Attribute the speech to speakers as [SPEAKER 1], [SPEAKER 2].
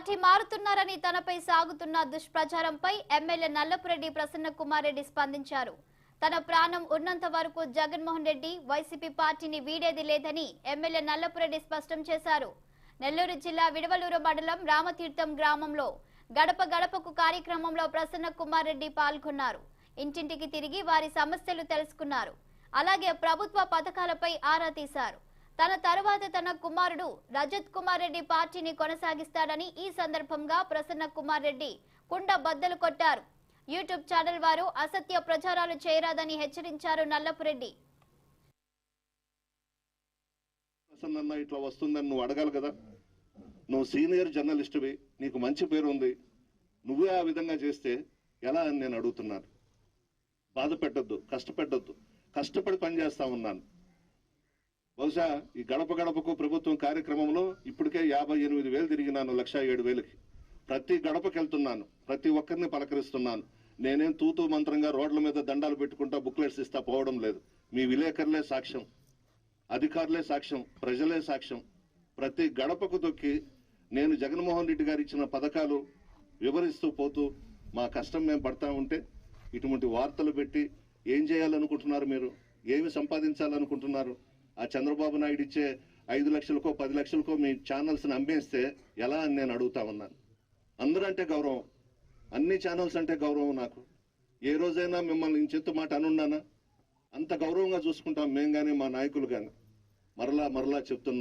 [SPEAKER 1] Party మారుతున్నారని తనపై సాగుతున్న దుష్ప్రచారంపై ఎమ్మెల్యే నల్లపురెడ్డి ప్రసన్న కుమార్ రెడ్డి స్పందించారు. తన ప్రాణం ఉన్నంత వరకు జగన్మోహన్ రెడ్డి వైసీపీ పార్టీని వీడేది లేదని ఎమ్మెల్యే నల్లపురెడ్డి స్పష్టం చేశారు. నెల్లూరు జిల్లా విడవలూరు మండలం రామతీర్థం గ్రామంలో గడప గడపకు కార్యక్రమంలో ప్రసన్న కుమార్ రెడ్డి పాల్గొన్నారు. ఇంటింటికి తిరిగి వారి సమస్యలు తెలుసుకున్నారు. అలాగే ప్రభుత్వ పథకాలపై ఆరా తీశారు. తన తరువాత తన కుమారుడు రజత్ కుమార్ రెడ్డి పార్టీని కొనసాగిస్తాడని ఈ సందర్భంగా ప్రసన్న కుమార్ రెడ్డి కుండ బద్దలు కొట్టారు. యూట్యూబ్ ఛానల్ వారు అసత్య ప్రచారాలు చేయరాదని హెచ్చరించారు నల్లపురెడ్డి.
[SPEAKER 2] ఇట్లా వస్తుందని నువ్వు అడగాలి కదా. నువ్వు సీనియర్ జర్నలిస్టువి నీకు మంచి పేరు ఉంది నువ్వే ఆ విధంగా చేస్తే ఎలా అని నేను అడుగుతున్నాను. బాధ పెట్టద్దు కష్టపెట్టద్దు. కష్టపడి పనిచేస్తా ఉన్నాను. బహుశా ఈ గడప గడపకు ప్రభుత్వం కార్యక్రమంలో ఇప్పటికే యాభై ఎనిమిది వేలు తిరిగినాను లక్ష ఏడు వేలకి. ప్రతి గడపకి వెళ్తున్నాను ప్రతి ఒక్కరిని పలకరిస్తున్నాను. నేనేం తూతూ మంత్రంగా రోడ్ల మీద దండాలు పెట్టుకుంటా బుక్లెట్స్ ఇస్తా పోవడం లేదు. మీ విలేకరులే సాక్ష్యం అధికారులే సాక్ష్యం ప్రజలే సాక్ష్యం. ప్రతి గడపకు తొక్కి నేను జగన్మోహన్ రెడ్డి గారు ఇచ్చిన పథకాలు వివరిస్తూ పోతూ మా కష్టం మేము పడతా ఉంటే ఇటువంటి వార్తలు పెట్టి ఏం చేయాలనుకుంటున్నారు మీరు? ఏమి సంపాదించాలనుకుంటున్నారు? ఆ చంద్రబాబు నాయుడు ఇచ్చే ఐదు లక్షలకో పది లక్షలకో మీ ఛానల్స్ని అమ్మేస్తే ఎలా అని నేను అడుగుతా ఉన్నాను. అందరూ అంటే గౌరవం. అన్ని ఛానల్స్ అంటే గౌరవం నాకు. ఏ రోజైనా మిమ్మల్ని నేను చెత్త మాట అనున్నానా? అంత గౌరవంగా చూసుకుంటాం మేము కానీ మా నాయకులు కానీ మరలా మరలా చెప్తున్నాం